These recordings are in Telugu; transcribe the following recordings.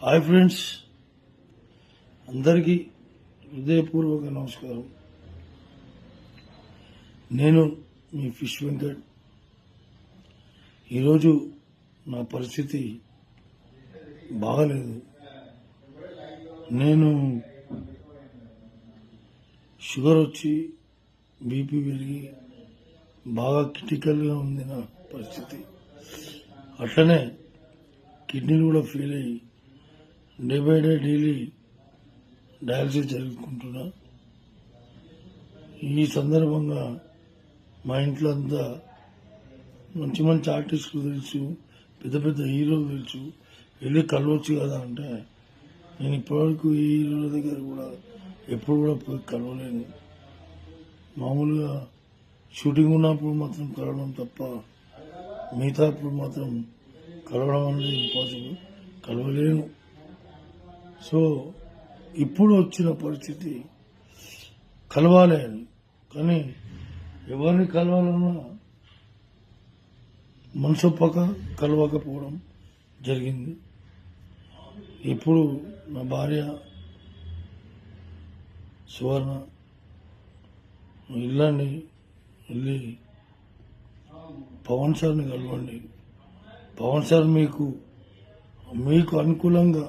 హాయ్ ఫ్రెండ్స్ అందరికీ హృదయపూర్వక నమస్కారం. నేను మీ ఫిష్ వెంకట్. ఈరోజు నా పరిస్థితి బాగలేదు. నేను షుగర్ వచ్చి బీపీ పెరిగి బాగా క్రిటికల్గా ఉంది నా పరిస్థితి. అట్లనే కిడ్నీలు కూడా ఫెయిల్ అయ్యి day by day daily dialysis జరుపుకుంటున్నా ఈ సందర్భంగా మా ఇంట్లో అంతా మంచి మంచి ఆర్టిస్టులు తెలుసు పెద్ద పెద్ద హీరోలు తెలుసు. వెళ్ళి కలవచ్చు కదా అంటే నేను ఇప్పటివరకు ఈ హీరోల దగ్గర కూడా ఎప్పుడు కూడా పోయి కలవలేను. మామూలుగా షూటింగ్ ఉన్నప్పుడు మాత్రం కలవడం తప్ప మిగతా అప్పుడు మాత్రం కలవడం అనేది ఇంపాసిబుల్. కలవలేను. సో ఇప్పుడు వచ్చిన పరిస్థితి కలవాలేను కానీ ఎవరిని కలవాలన్నా మనసొప్పక కలవకపోవడం జరిగింది. ఇప్పుడు నా భార్య సువర్ణ ఇల్లండి వెళ్ళి పవన్ సార్ని కలవండి. పవన్ సార్ మీకు మీకు అనుకూలంగా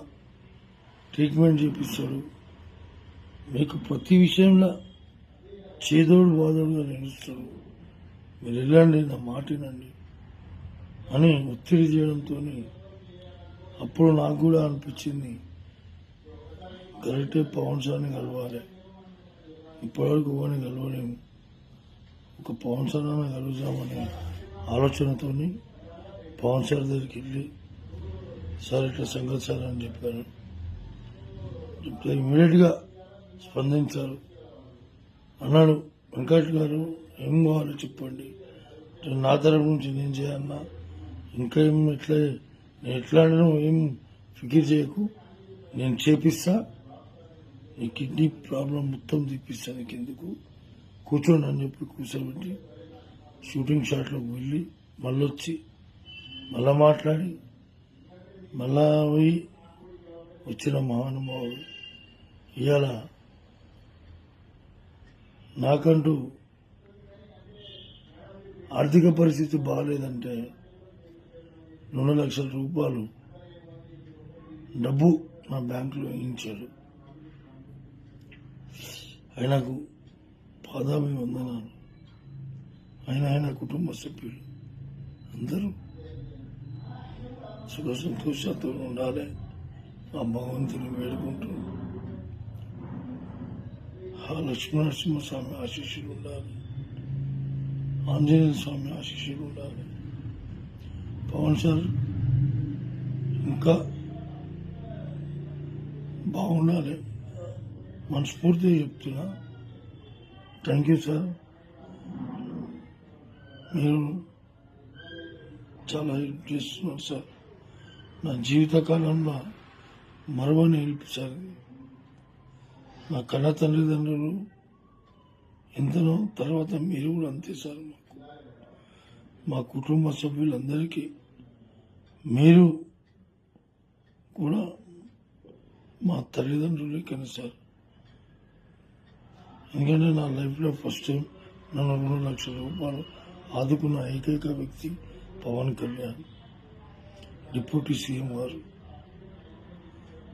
ట్రీట్మెంట్ చేపిస్తారు. మీకు ప్రతి విషయంలో చేదోడు బాధోడుగా నిలుస్తాడు మీరు వెళ్ళండి నా మాట వినండి అని ఒత్తిడి చేయడంతో అప్పుడు నాకు కూడా అనిపించింది. కరెక్టే పవన్ సార్ని కలవాలి. ఇప్పటివరకు ఎవరిని కలవలేము. ఒక పవన్ సార్ అన్న ఆలోచనతో పవన్ సార్ దగ్గరికి వెళ్ళి సార్ ఇట్లా సంగతి సార్ అని చెప్పాను ఇట్లా ఇమీడియట్గా స్పందించారు. అన్నాడు వెంకట్ గారు ఏం కావాలో చెప్పండి. నా తరపు నుంచి నేను చేయన్నా. ఇంకా ఏం ఎట్లా నేను ఎట్లా ఏం ఫికిర్ చేయకు. నేను చేపిస్తా. నీ కిడ్నీ ప్రాబ్లం మొత్తం తీపిస్తా నీకు ఎందుకు కూర్చోండి అని చెప్పి కూర్చోబెట్టి షూటింగ్ షాట్లోకి వెళ్ళి మళ్ళీ వచ్చి మళ్ళా మాట్లాడి మళ్ళా పోయి వచ్చిన మహానుభావుడు ఇవాళ నాకంటూ ఆర్థిక పరిస్థితి బాగాలేదంటే రెండు లక్షల రూపాయలు డబ్బు నా బ్యాంకులో వేయించాడు ఆయనకు పాదాభి వందనాలు. ఆయన ఆయన కుటుంబ సభ్యులు అందరూ సుఖ సంతోషాలతో ఉండాలి. ఆ భగవంతుని వేడుకుంటూ ఆ స్వామి ఆశీస్సులు ఉండాలి ఆంజనేయ స్వామి ఆశీస్సులు ఉండాలి పవన్ సార్ ఇంకా బాగుండాలి మనస్ఫూర్తిగా చెప్తున్నా థ్యాంక్ యూ సార్ మీరు చాలా హెల్ప్ చేస్తున్నారు సార్ నా జీవితకాలంలో మరవని హెల్ప్ సార్ నా కళ తల్లిదండ్రులు ఎంతనో తర్వాత మీరు కూడా అంతే సార్ మాకు. మా కుటుంబ సభ్యులందరికీ మీరు కూడా మా తల్లిదండ్రులే కానీ సార్. ఎందుకంటే నా లైఫ్లో ఫస్ట్ టైం నన్ను రెండు లక్షల రూపాయలు ఆదుకున్న ఏకైక వ్యక్తి పవన్ కళ్యాణ్ డిప్యూటీ సీఎం గారు.